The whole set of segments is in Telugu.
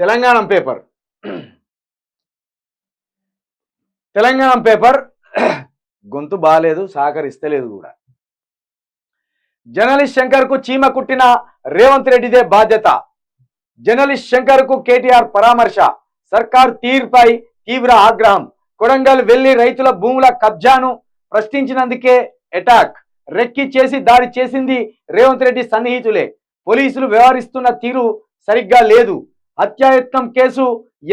తెలంగాణ పేపర్. తెలంగాణ పేపర్ గొంతు బాగాలేదు సహకరిస్తలేదు కూడా. జర్నలిస్ట్ శంకర్కు చీమ కుట్టిన రేవంత్ రెడ్డిదే బాధ్యత. జర్నలిస్ట్ శంకర్కు కేటీఆర్ పరామర్శ. సర్కార్ తీర్పై తీవ్ర ఆగ్రహం. కొడంగల్ వెళ్ళి రైతుల భూముల కబ్జాను ప్రశ్నించినందుకే అటాక్. రెక్కి చేసి దాడి చేసింది రేవంత్ రెడ్డి సన్నిహితులే. పోలీసులు వ్యవహరిస్తున్న తీరు సరిగ్గా లేదు. హత్యాయత్నం కేసు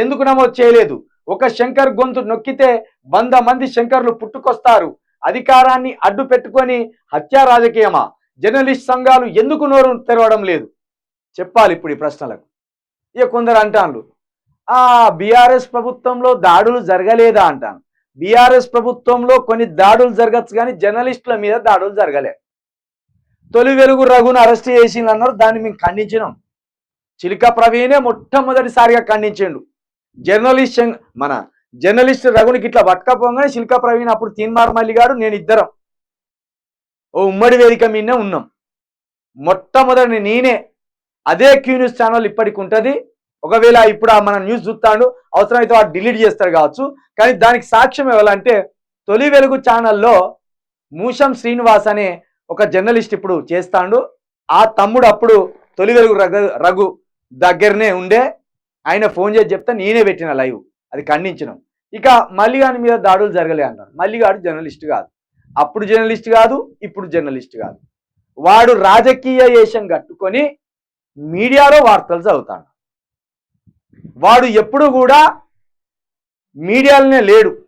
ఎందుకు నమోదు చేయలేదు? ఒక శంకర్ గొంతు నొక్కితే వంద మంది శంకర్లు పుట్టుకొస్తారు. అధికారాన్ని అడ్డు పెట్టుకొని హత్యా రాజకీయమా? జర్నలిస్ట్ సంఘాలు ఎందుకు నోరు తెరవడం లేదు? చెప్పాలి ఇప్పుడు ఈ ప్రశ్నలకు. ఇక కొందరు అంటాను ఆ బీఆర్ఎస్ ప్రభుత్వంలో దాడులు జరగలేదా? అంటాను. బీఆర్ఎస్ ప్రభుత్వంలో కొన్ని దాడులు జరగచ్చు కానీ జర్నలిస్టుల మీద దాడులు జరగలేదు తొలి వెలుగు రఘును అరెస్ట్ చేసిందన్నారు దాన్ని మేము ఖండించినాం. చిలిక ప్రవీణే మొట్టమొదటిసారిగా ఖండించిండు. జర్నలిస్ట్ మన జర్నలిస్ట్ రఘునికి ఇట్లా పట్టకపోగానే చిలిక ప్రవీణ్ అప్పుడు తీన్మార్ మల్లిగాడు నేను ఇద్దరం ఓ ఉమ్మడి వేదిక మీదనే ఉన్నాం. మొట్టమొదటి నేనే. అదే క్యూ న్యూస్ ఛానల్ ఇప్పటికి ఉంటుంది ఒకవేళ ఇప్పుడు ఆ మన న్యూస్ చూస్తాడు అవసరమైతే వాడు డిలీట్ చేస్తారు కావచ్చు. కానీ దానికి సాక్ష్యం ఇవ్వాలంటే తొలి వెలుగు ఛానల్లో మూషం శ్రీనివాస్ అనే ఒక జర్నలిస్ట్ ఇప్పుడు చేస్తాడు. ఆ తమ్ముడు అప్పుడు తొలి వెలుగు రఘు రఘు దగ్గరనే ఉండే ఆయన ఫోన్ చేసి చెప్తే నేనే పెట్టిన లైవ్ అది ఖండించడం ఇక మల్లిగాని మీద దాడులు జరగలే అంటారు. మల్లిగాడు జర్నలిస్ట్ కాదు. అప్పుడు జర్నలిస్ట్ కాదు ఇప్పుడు జర్నలిస్ట్ కాదు. వాడు రాజకీయ వేషం కట్టుకొని మీడియాలో వార్తలు చదువుతాడు. వాడు ఎప్పుడు కూడా మీడియాలోనే లేడు.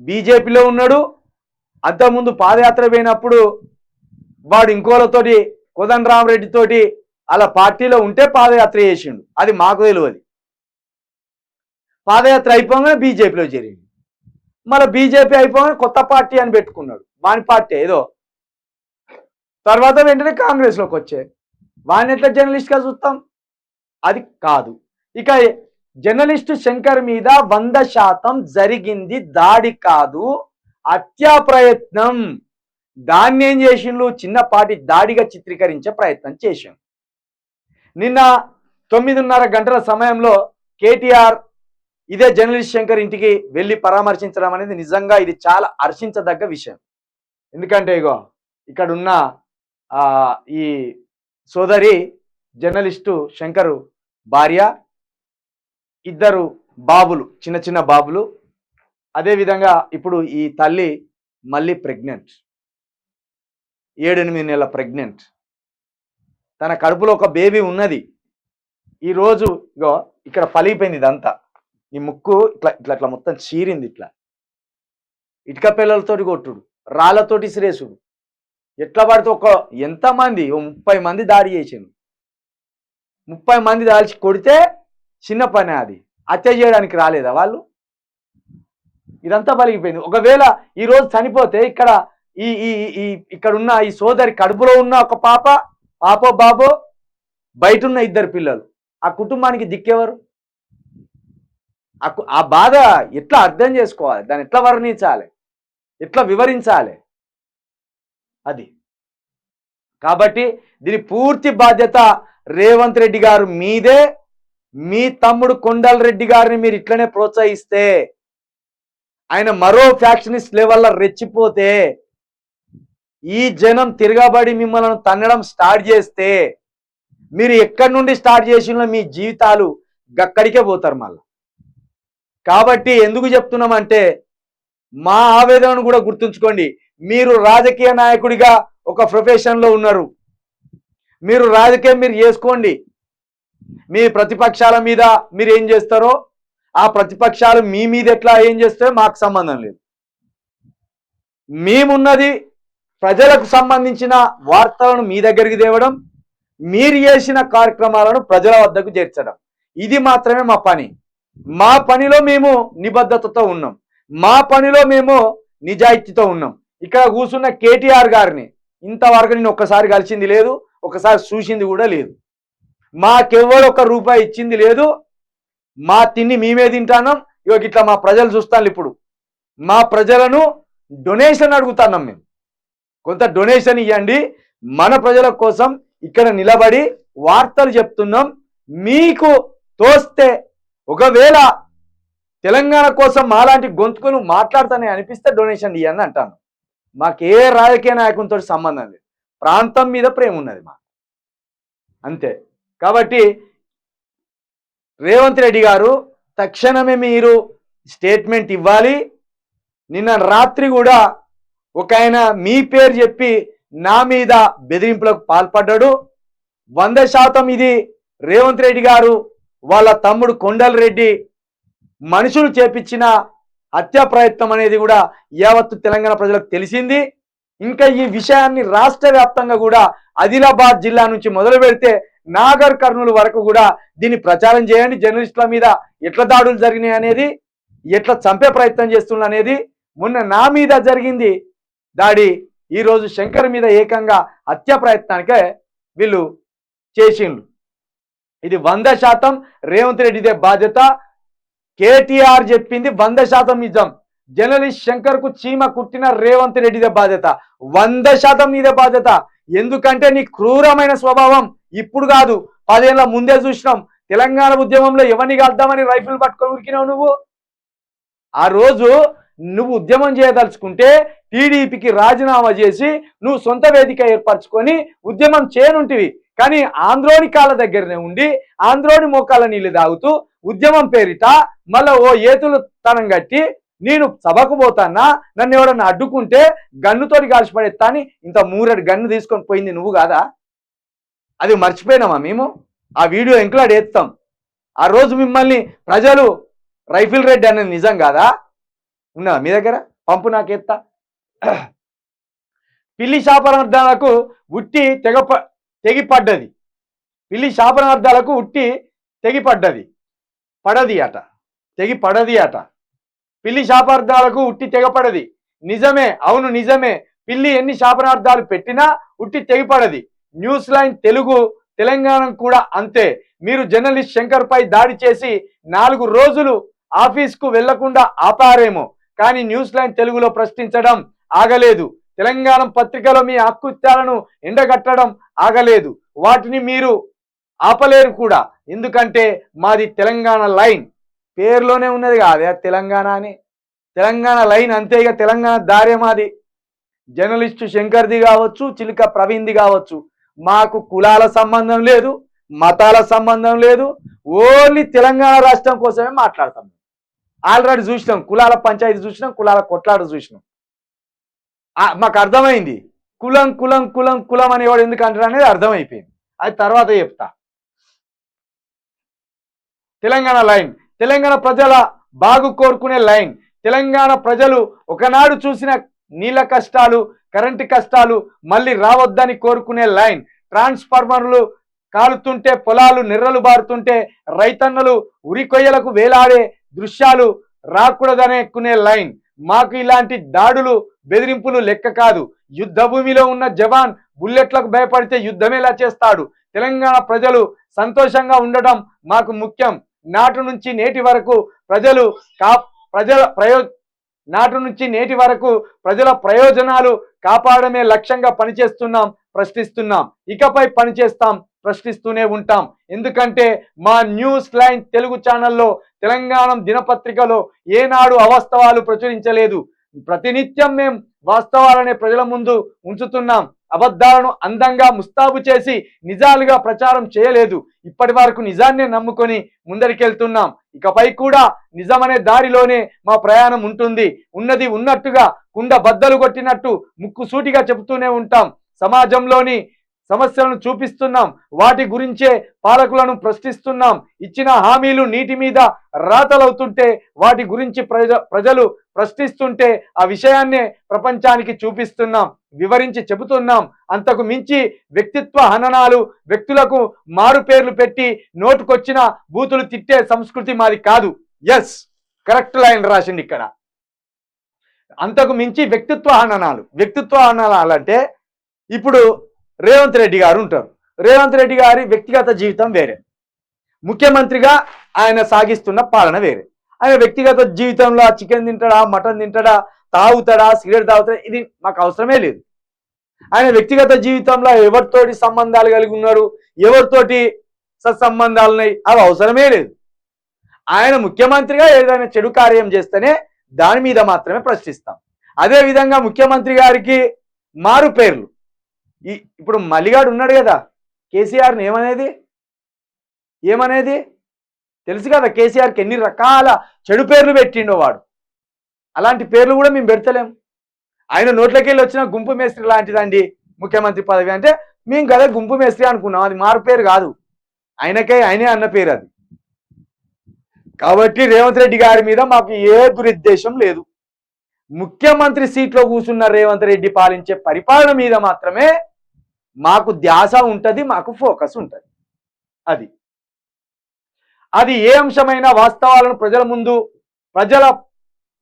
బీజేపీలో ఉన్నాడు. అంతకుముందు పాదయాత్ర పోయినప్పుడు వాడు ఇంకోలతోటి కుదన్ రామరెడ్డితోటి అలా పార్టీలో ఉంటే పాదయాత్ర చేసిండు. అది మాకు తెలియదు. పాదయాత్ర అయిపోగానే బీజేపీలో చేరిండు. మళ్ళీ బీజేపీ అయిపోగానే కొత్త పార్టీ అని పెట్టుకున్నాడు. వాని పార్టీ ఏదో. తర్వాత వెంటనే కాంగ్రెస్లోకి వచ్చే. వాడిని ఎట్లా జర్నలిస్ట్గా చూస్తాం? అది కాదు. ఇక జర్నలిస్టు శంకర్ మీద వంద శాతం జరిగింది దాడి కాదు. హత్యా ప్రయత్నం దాన్ని ఏం చేసిండ్రు చిన్నపాటి దాడిగా చిత్రీకరించే ప్రయత్నం చేసిండు. నిన్న తొమ్మిదిన్నర గంటల సమయంలో కేటీఆర్ ఇదే జర్నలిస్ట్ శంకర్ ఇంటికి వెళ్ళి పరామర్శించడం అనేది నిజంగా ఇది చాలా హర్షించదగ్గ విషయం. ఎందుకంటే ఇగో ఇక్కడ ఉన్న ఈ సోదరి జర్నలిస్టు శంకరు భార్య ఇద్దరు బాబులు చిన్న చిన్న బాబులు. అదేవిధంగా ఇప్పుడు ఈ తల్లి మళ్ళీ ప్రెగ్నెంట్. ఏడెనిమిది నెలల ప్రెగ్నెంట్. తన కడుపులో ఒక బేబీ ఉన్నది. ఈరోజు ఇగో ఇక్కడ పలిగిపోయింది ఇదంతా. ఈ ముక్కు ఇట్లా ఇట్లా ఇట్లా మొత్తం చీరింది ఇట్లా. ఇటుక పిల్లలతోటి కొట్టుడు రాళ్ళతోటి సిరేసుడు ఎట్లా పడితే ఒక ఎంతమంది ఓ ముప్పై మంది దాడి చేసిండు. ముప్పై మంది దాల్చి కొడితే చిన్న పని అది. హత్య చేయడానికి రాలేదా వాళ్ళు? ఇదంతా పలిగిపోయింది. ఒకవేళ ఈరోజు చనిపోతే ఇక్కడ ఈ ఈ ఈ ఇక్కడ ఉన్న ఈ సోదరి కడుపులో ఉన్న ఒక పాప పాపో బాబో బయట ఉన్న ఇద్దరు పిల్లలు. ఆ కుటుంబానికి దిక్కెవరు? ఆ కు- ఆ బాధ ఎట్లా అర్థం చేసుకోవాలి? దాన్ని ఎట్లా వర్ణించాలి? ఎట్లా వివరించాలి? అది. కాబట్టి దీని పూర్తి బాధ్యత రేవంత్ రెడ్డి గారు మీదే. మీ తమ్ముడు కొండల్ రెడ్డి గారిని మీరు ఇట్లనే ప్రోత్సహిస్తే ఆయన మరో ఫ్యాక్షనిస్ట్ లెవెల్లో రెచ్చిపోతే ఈ జనం తిరగబడి మిమ్మల్ని తన్నడం స్టార్ట్ చేస్తే మీరు ఎక్కడి నుండి స్టార్ట్ చేసిన మీ జీవితాలు గక్కడికే పోతారు మళ్ళీ. కాబట్టి ఎందుకు చెప్తున్నామంటే మా ఆవేదనను కూడా గుర్తుంచుకోండి. మీరు రాజకీయ నాయకుడిగా ఒక ప్రొఫెషన్లో ఉన్నారు. మీరు రాజకీయం మీరు చేసుకోండి. మీ ప్రతిపక్షాల మీద మీరు ఏం చేస్తారో ఆ ప్రతిపక్షాలు మీ మీద ఎట్లా ఏం చేస్తారో మాకు సంబంధం లేదు. మేమున్నది ప్రజలకు సంబంధించిన వార్తలను మీ దగ్గరికి తేవడం మీరు చేసిన కార్యక్రమాలను ప్రజల వద్దకు చేర్చడం. ఇది మాత్రమే మా పని. మా పనిలో మేము నిబద్ధతతో ఉన్నాం. మా పనిలో మేము నిజాయితీతో ఉన్నాం. ఇక్కడ కూర్చున్న కేటీఆర్ గారిని ఇంతవరకు నేను ఒక్కసారి కలిసింది లేదు ఒకసారి చూసింది కూడా లేదు. మాకెవ్వరు ఒక రూపాయి ఇచ్చింది లేదు. మా తిండి మేమే తింటాన్నాం. ఇగో ఇట్లా మా ప్రజలు చూస్తాను ఇప్పుడు. మా ప్రజలను డొనేషన్ అడుగుతున్నాం మేము. కొంత డొనేషన్ ఇవ్వండి మన ప్రజల కోసం ఇక్కడ నిలబడి వార్తలు చెప్తున్నాం. మీకు తోస్తే ఒకవేళ తెలంగాణ కోసం మాలాంటి గొంతుకులు మాట్లాడతానే అనిపిస్తే డొనేషన్ ఇవ్వండి అంటాను. మాకు ఏ రాజకీయ నాయకునితో సంబంధం లేదు. ప్రాంతం మీద ప్రేమ ఉన్నది మాకు. అంతే. కాబట్టి రేవంత్ రెడ్డి గారు తక్షణమే మీరు స్టేట్మెంట్ ఇవ్వాలి. నిన్న రాత్రి కూడా ఒక ఆయన మీ పేరు చెప్పి నా మీద బెదిరింపులకు పాల్పడ్డాడు. వంద శాతం ఇది రేవంత్ రెడ్డి గారు వాళ్ళ తమ్ముడు కొండల్ రెడ్డి మనుషులు చేపించిన హత్యా ప్రయత్నం అనేది కూడా యావత్తు తెలంగాణ ప్రజలకు తెలిసింది. ఇంకా ఈ విషయాన్ని రాష్ట్ర వ్యాప్తంగా కూడా ఆదిలాబాద్ జిల్లా నుంచి మొదలు పెడితే నాగర్ కర్నూలు వరకు కూడా దీన్ని ప్రచారం చేయండి. జర్నలిస్టుల మీద ఎట్లా దాడులు జరిగినాయి అనేది ఎట్లా చంపే ప్రయత్నం చేస్తున్నా అనేది మొన్న నా మీద జరిగింది దాడి ఈరోజు శంకర్ మీద ఏకంగా హత్య ప్రయత్నానికే వీళ్ళు చేసిండ్రు. ఇది వంద శాతం రేవంత్ రెడ్డిదే బాధ్యత. కేటీఆర్ చెప్పింది వంద శాతం నిజం. జర్నలిస్ట్ శంకర్కు చీమ కుట్టిన రేవంత్ రెడ్డిదే బాధ్యత. వంద శాతం నీదే బాధ్యత. ఎందుకంటే నీ క్రూరమైన స్వభావం ఇప్పుడు కాదు. పదేళ్ళ ముందే చూసినాం. తెలంగాణ ఉద్యమంలో ఎవరిని కలుద్దామని రైఫిల్ పట్టుకొని ఉరికినావు నువ్వు? ఆ రోజు నువ్వు ఉద్యమం చేయదలుచుకుంటే టీడీపీకి రాజీనామా చేసి నువ్వు సొంత వేదిక ఏర్పరచుకొని ఉద్యమం చేయనుంటివి. కానీ ఆంధ్రోని కాళ్ళ దగ్గరనే ఉండి ఆంధ్రోని మోకాళ్ళ నీళ్ళు తాగుతూ ఉద్యమం పేరిట మళ్ళా ఓ ఏతులు తనం కట్టి నేను సభకు పోతానా? నన్ను ఎవడన్నా అడ్డుకుంటే గన్నుతోటి కాల్చిపడేస్తా అని ఇంత మూరడు గన్ను తీసుకొని పోయింది నువ్వు కాదా? అది మర్చిపోయినామా మేము? ఆ వీడియో ఎంక్లాడ్ వేస్తాం ఆ రోజు మిమ్మల్ని ప్రజలు రైఫిల్ రెడ్డి అనేది నిజం కాదా? ఉన్నదా మీ దగ్గర? పంపు నాకు ఎత్తా పిల్లి శాపనార్థాలకు ఉట్టి తెగప తెగిపడ్డది. పిల్లి శాపనార్థాలకు ఉట్టి తెగిపడ్డది. పడది అట. తెగి పడది అట. పిల్లి శాపార్థాలకు ఉట్టి తెగపడది. నిజమే అవును నిజమే. పిల్లి ఎన్ని శాపనార్థాలు పెట్టినా ఉట్టి తెగిపడది. న్యూస్ లైన్ తెలుగు తెలంగాణ కూడా అంతే. మీరు జర్నలిస్ట్ శంకర్ పై దాడి చేసి నాలుగు రోజులు ఆఫీస్కు వెళ్ళకుండా ఆపారేమో. కానీ న్యూస్ లైన్ తెలుగులో ప్రశ్నించడం ఆగలేదు. తెలంగాణ పత్రికలో మీ హక్కుత్యాలను ఎండగట్టడం ఆగలేదు. వాటిని మీరు ఆపలేరు కూడా. ఎందుకంటే మాది తెలంగాణ లైన్. పేరులోనే ఉన్నది కాదే. తెలంగాణ అని తెలంగాణ లైన్ అంతే ఇక తెలంగాణ దారే మాది. జర్నలిస్టు శంకర్ది కావచ్చు చిలుక ప్రవీణ్ది కావచ్చు. మాకు కులాల సంబంధం లేదు మతాల సంబంధం లేదు. ఓన్లీ తెలంగాణ రాష్ట్రం కోసమే మాట్లాడతాం. ఆల్రెడీ చూసినాం. కులాల పంచాయతీ చూసినాం కులాల కొట్లాట చూసినాం. మాకు అర్థమైంది. కులం కులం కులం కులం అనేవాడు ఎందుకు అంటారు అనేది అర్థమైపోయింది. అది తర్వాత చెప్తా. తెలంగాణ లైన్. తెలంగాణ ప్రజల బాగు కోరుకునే లైన్. తెలంగాణ ప్రజలు ఒకనాడు చూసిన నీళ్ళ కష్టాలు కరెంటు కష్టాలు మళ్ళీ రావద్దని కోరుకునే లైన్. ట్రాన్స్ఫార్మర్లు కాలుతుంటే పొలాలు నిర్రలు బారుతుంటే రైతన్నలు ఉరికొయ్యలకు వేలాడే దృశ్యాలు రాకూడదనేకునే లైన్. మాకు ఇలాంటి దాడులు బెదిరింపులు లెక్క కాదు. యుద్ధ భూమిలో ఉన్న జవాన్ బుల్లెట్లకు భయపడితే యుద్ధం ఎలా చేస్తాడు? తెలంగాణ ప్రజలు సంతోషంగా ఉండటం మాకు ముఖ్యం. నాటు నుంచి నేటి వరకు ప్రజలు కా ప్రజల ప్రయో నాటు నుంచి నేటి వరకు ప్రజల ప్రయోజనాలు కాపాడమే లక్ష్యంగా పనిచేస్తున్నాం ప్రశ్నిస్తున్నాం. ఇకపై పనిచేస్తాం ప్రశ్నిస్తూనే ఉంటాం. ఎందుకంటే మా న్యూస్ లైన్ తెలుగు ఛానల్లో తెలంగాణ దినపత్రికలో ఏనాడు అవాస్తవాలు ప్రచురించలేదు. ప్రతినిత్యం మేం వాస్తవాలనే ప్రజల ముందు ఉంచుతున్నాం. అబద్ధాలను అందంగా ముస్తాబు చేసి నిజాలుగా ప్రచారం చేయలేదు. ఇప్పటి వరకు నిజాన్నే నమ్ముకొని ముందరికెళ్తున్నాం. ఇకపై కూడా నిజమనే దారిలోనే మా ప్రయాణం ఉంటుంది. ఉన్నది ఉన్నట్టుగా కుండ బద్దలు కొట్టినట్టు ముక్కు సూటిగా చెబుతూనే ఉంటాం. సమాజంలోని సమస్యలను చూపిస్తున్నాం. వాటి గురించే పాలకులను ప్రశ్నిస్తున్నాం. ఇచ్చిన హామీలు నీటి మీద రాతలవుతుంటే వాటి గురించి ప్రజ ప్రజలు ప్రశ్నిస్తుంటే ఆ విషయాన్నే ప్రపంచానికి చూపిస్తున్నాం. వివరించి చెబుతున్నాం. అంతకు మించి వ్యక్తిత్వ హననాలు వ్యక్తులకు మారు పేర్లు పెట్టి నోటుకొచ్చిన బూతులు తిట్టే సంస్కృతి మాది కాదు. ఎస్ కరెక్ట్ లైన్ రాసింది ఇక్కడ. అంతకు మించి వ్యక్తిత్వ హననాలు. వ్యక్తిత్వ హననాలు అంటే ఇప్పుడు రేవంత్ రెడ్డి గారు ఉంటారు. రేవంత్ రెడ్డి గారి వ్యక్తిగత జీవితం వేరే. ముఖ్యమంత్రిగా ఆయన సాగిస్తున్న పాలన వేరే. ఆయన వ్యక్తిగత జీవితంలో చికెన్ తింటాడా మటన్ తింటాడా తాగుతాడా సిగరెట్ తాగుతాడా ఇది మాకు అవసరమే లేదు. ఆయన వ్యక్తిగత జీవితంలో ఎవరితోటి సంబంధాలు కలిగి ఉన్నారు ఎవరితోటి సత్సంబంధాలు ఉన్నాయి అవి అవసరమే లేదు. ఆయన ముఖ్యమంత్రిగా ఏదైనా చెడు కార్యం చేస్తేనే దాని మీద మాత్రమే ప్రశ్నిస్తాం. అదే విధంగా ముఖ్యమంత్రి గారికి మారు పేర్లు. ఈ ఇప్పుడు మల్లిగాడు ఉన్నాడు కదా కేసీఆర్ని ఏమనేది? ఏమనేది? తెలుసు కదా కేసీఆర్కి ఎన్ని రకాల చెడు పేర్లు పెట్టిండో వాడు. అలాంటి పేర్లు కూడా మేము పెడతలేం. ఆయన నోట్లోకి వెళ్ళి వచ్చిన గుంపు మేస్త్రి లాంటిదండి ముఖ్యమంత్రి పదవి. అంటే మేము కదా గుంపు మేస్త్రి అనుకున్నాం అది మారు పేరు కాదు. ఆయనకే ఆయనే అన్న పేరు అది. కాబట్టి రేవంత్ రెడ్డి గారి మీద మాకు ఏ దురుద్దేశం లేదు. ముఖ్యమంత్రి సీట్లో కూర్చున్న రేవంత్ రెడ్డి పాలించే పరిపాలన మీద మాత్రమే మాకు ధ్యాస ఉంటుంది మాకు ఫోకస్ ఉంటుంది. అది. అది ఏ అంశమైన వాస్తవాలను ప్రజల ముందు ప్రజల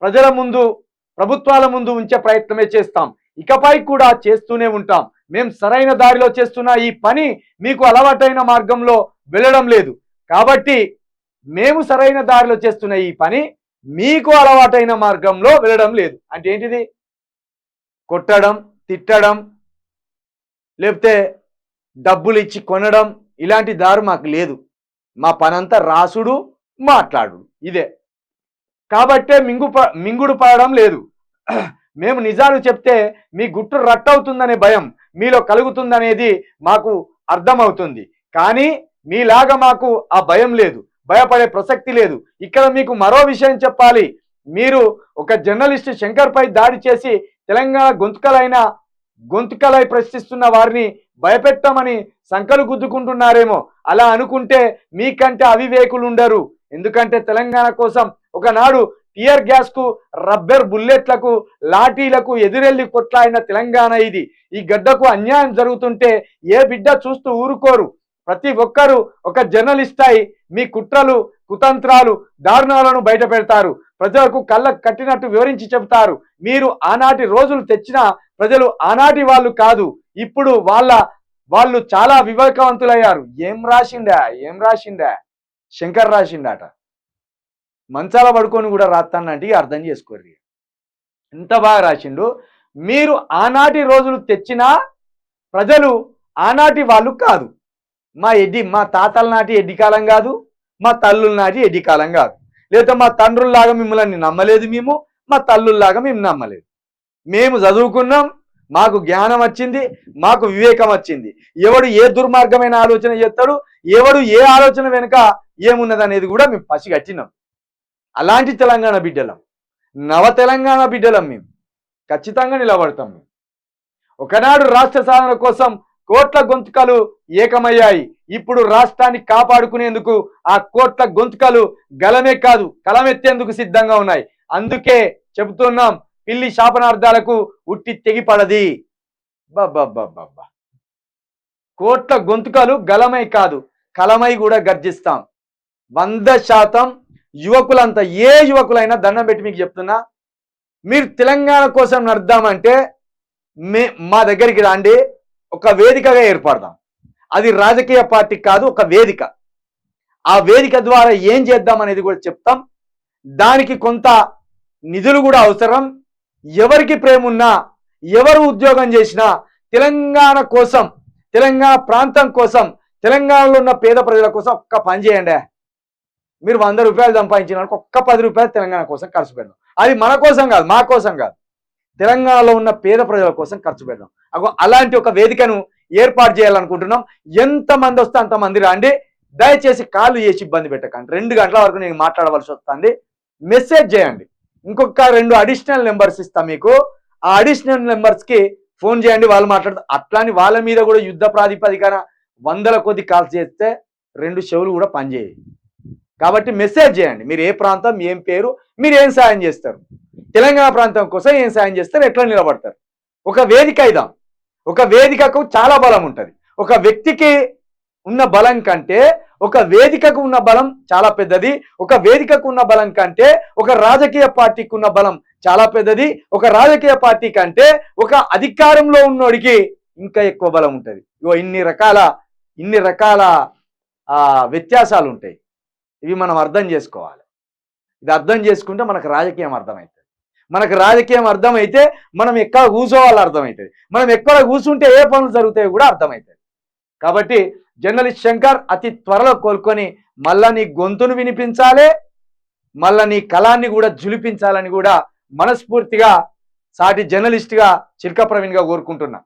ప్రజల ముందు ప్రభుత్వాల ముందు ఉంచే ప్రయత్నమే చేస్తాం. ఇకపై కూడా చేస్తూనే ఉంటాం. మేము సరైన దారిలో చేస్తున్న ఈ పని మీకు అలవాటైన మార్గంలో వెళ్ళడం లేదు. కాబట్టి మేము సరైన దారిలో చేస్తున్న ఈ పని మీకు అలవాటైన మార్గంలో వెళ్ళడం లేదు. అంటే ఏంటిది? కొట్టడం తిట్టడం లేకపోతే డబ్బులు ఇచ్చి కొనడం ఇలాంటి దారి మాకు లేదు. మా పనంతా రాసుడు మాట్లాడు ఇదే. కాబట్టే మింగు మింగుడు పడడం లేదు. మేము నిజాలు చెప్తే మీ గుట్టు రట్టవుతుందనే భయం మీలో కలుగుతుందనేది మాకు అర్థమవుతుంది. కానీ మీలాగా మాకు ఆ భయం లేదు. భయపడే ప్రసక్తి లేదు. ఇక్కడ మీకు మరో విషయం చెప్పాలి. మీరు ఒక జర్నలిస్ట్ శంకర్పై దాడి చేసి తెలంగాణ గొంతుకలైన గొంతుకలై ప్రశ్నిస్తున్న వారిని భయపెట్టమని సంకలు గుద్దుకుంటున్నారేమో. అలా అనుకుంటే మీకంటే అవివేకులు ఉండరు ఎందుకంటే తెలంగాణ కోసం ఒకనాడు టియర్ గ్యాస్కు రబ్బర్ బుల్లెట్లకు లాఠీలకు ఎదురెళ్ళి కొట్లాడిన తెలంగాణ ఇది. ఈ గడ్డకు అన్యాయం జరుగుతుంటే ఏ బిడ్డ చూస్తూ ఊరుకోరు. ప్రతి ఒక్కరూ ఒక జర్నలిస్ట్ అయి మీ కుట్రలు కుతంత్రాలు దారుణాలను బయట పెడతారు. ప్రజలకు కళ్ళ కట్టినట్టు వివరించి చెబుతారు. మీరు ఆనాటి రోజులు తెచ్చిన ప్రజలు ఆనాటి వాళ్ళు కాదు. ఇప్పుడు వాళ్ళ వాళ్ళు చాలా వివేకవంతులయ్యారు. ఏం రాసిండా? ఏం రాసిండా? శంకర్ రాసిండాట. మంచాల పడుకొని కూడా రాస్తానంటే అర్థం చేసుకోర్రి. ఎంత బాగా రాసిండు? మీరు ఆనాటి రోజులు తెచ్చినా ప్రజలు ఆనాటి వాళ్ళు కాదు. మా ఎడ్డి మా తాతల నాటి ఎడ్డి కాలం కాదు మా తల్లుల నాటి ఎడ్డి కాలం కాదు. లేదా మా తండ్రుల్లాగా మిమ్మల్ని నమ్మలేదు మేము మా తల్లుల్లాగా మేము నమ్మలేదు. మేము చదువుకున్నాం మాకు జ్ఞానం వచ్చింది మాకు వివేకం వచ్చింది. ఎవడు ఏ దుర్మార్గమైన ఆలోచన చేస్తాడు ఎవడు ఏ ఆలోచన వెనుక ఏమున్నది అనేది కూడా మేము పసిగట్టినాం. అలాంటి తెలంగాణ బిడ్డలం. నవ తెలంగాణ బిడ్డలం మేము. ఖచ్చితంగా నిలబడతాం మేము. ఒకనాడు రాష్ట్ర సాధన కోసం కోట్ల గొంతుకలు ఏకమయ్యాయి. ఇప్పుడు రాష్ట్రాన్ని కాపాడుకునేందుకు ఆ కోట్ల గొంతుకలు గలమే కాదు కలమెత్తేందుకు సిద్ధంగా ఉన్నాయి. అందుకే చెబుతున్నాం పిల్లి శాపనార్థాలకు ఉట్టి తెగిపడది బాబా కోట్ల గొంతుకలు గలమై కాదు కలమై కూడా గర్జిస్తాం. వంద శాతం యువకులంతా ఏ యువకులైనా దండం పెట్టి మీకు చెప్తున్నా మీరు తెలంగాణ కోసం నడుద్దామంటే మే మా దగ్గరికి రాండి. ఒక వేదికగా ఏర్పడదాం. అది రాజకీయ పార్టీ కాదు ఒక వేదిక. ఆ వేదిక ద్వారా ఏం చేద్దాం అనేది కూడా చెప్తాం. దానికి కొంత నిధులు కూడా అవసరం. ఎవరికి ప్రేమ ఉన్నా ఎవరు ఉద్యోగం చేసినా తెలంగాణ కోసం తెలంగాణ ప్రాంతం కోసం తెలంగాణలో ఉన్న పేద ప్రజల కోసం ఒక్క పని చేయండి. మీరు వంద రూపాయలు సంపాదించిన ఒక్క పది రూపాయలు తెలంగాణ కోసం ఖర్చు పెడదాం అది మన కోసం కాదు మా కోసం కాదు. తెలంగాణలో ఉన్న పేద ప్రజల కోసం ఖర్చు పెడదాం అగో అలాంటి ఒక వేదికను ఏర్పాటు చేయాలనుకుంటున్నాం. ఎంతమంది వస్తే అంతమంది రండి. దయచేసి కాలు చేసి ఇబ్బంది పెట్టకండి. రెండు గంటల వరకు నేను మాట్లాడవలసి వస్తుంది. మెసేజ్ చేయండి. ఇంకొక రెండు అడిషనల్ నెంబర్స్ ఇస్తాం మీకు. ఆ అడిషనల్ నెంబర్స్కి ఫోన్ చేయండి. వాళ్ళు మాట్లాడతారు అట్లాని వాళ్ళ మీద కూడా యుద్ధ ప్రాతిపదికన వందల కొద్ది కాల్స్ చేస్తే రెండు చెవులు కూడా పనిచేయాలి కాబట్టి మెసేజ్ చేయండి. మీరు ఏ ప్రాంతం ఏం పేరు మీరు ఏం సాయం చేస్తారు? తెలంగాణ ప్రాంతం కోసం ఏం సాయం చేస్తారు? ఎట్లా నిలబడతారు? ఒక వేదిక ఇదాం? ఒక వేదికకు చాలా బలం ఉంటుంది. ఒక వ్యక్తికి ఉన్న బలం కంటే ఒక వేదికకు ఉన్న బలం చాలా పెద్దది. ఒక వేదికకు ఉన్న బలం కంటే ఒక రాజకీయ పార్టీకి ఉన్న బలం చాలా పెద్దది. ఒక రాజకీయ పార్టీ కంటే ఒక అధికారంలో ఉన్నోడికి ఇంకా ఎక్కువ బలం ఉంటుంది. ఇగో ఇన్ని రకాల ఇన్ని రకాల వ్యత్యాసాలు ఉంటాయి. ఇవి మనం అర్థం చేసుకోవాలి. ఇది అర్థం చేసుకుంటే మనకు రాజకీయం అర్థమవుతుంది. మనకు రాజకీయం అర్థమైతే మనం ఎక్కడ కూర్చోవాలో అర్థమవుతుంది మనం ఎక్కడ కూర్చుంటే ఏ పనులు జరుగుతాయో కూడా అర్థమవుతుంది కాబట్టి జర్నలిస్ట్ శంకర్ అతి త్వరలో కోలుకొని మళ్ళా నీ గొంతును వినిపించాలి మళ్ళా నీ కళాన్ని కూడా జులిపించాలని కూడా మనస్ఫూర్తిగా సాటి జర్నలిస్ట్గా చిల్క ప్రవీణ్గా కోరుకుంటున్నా.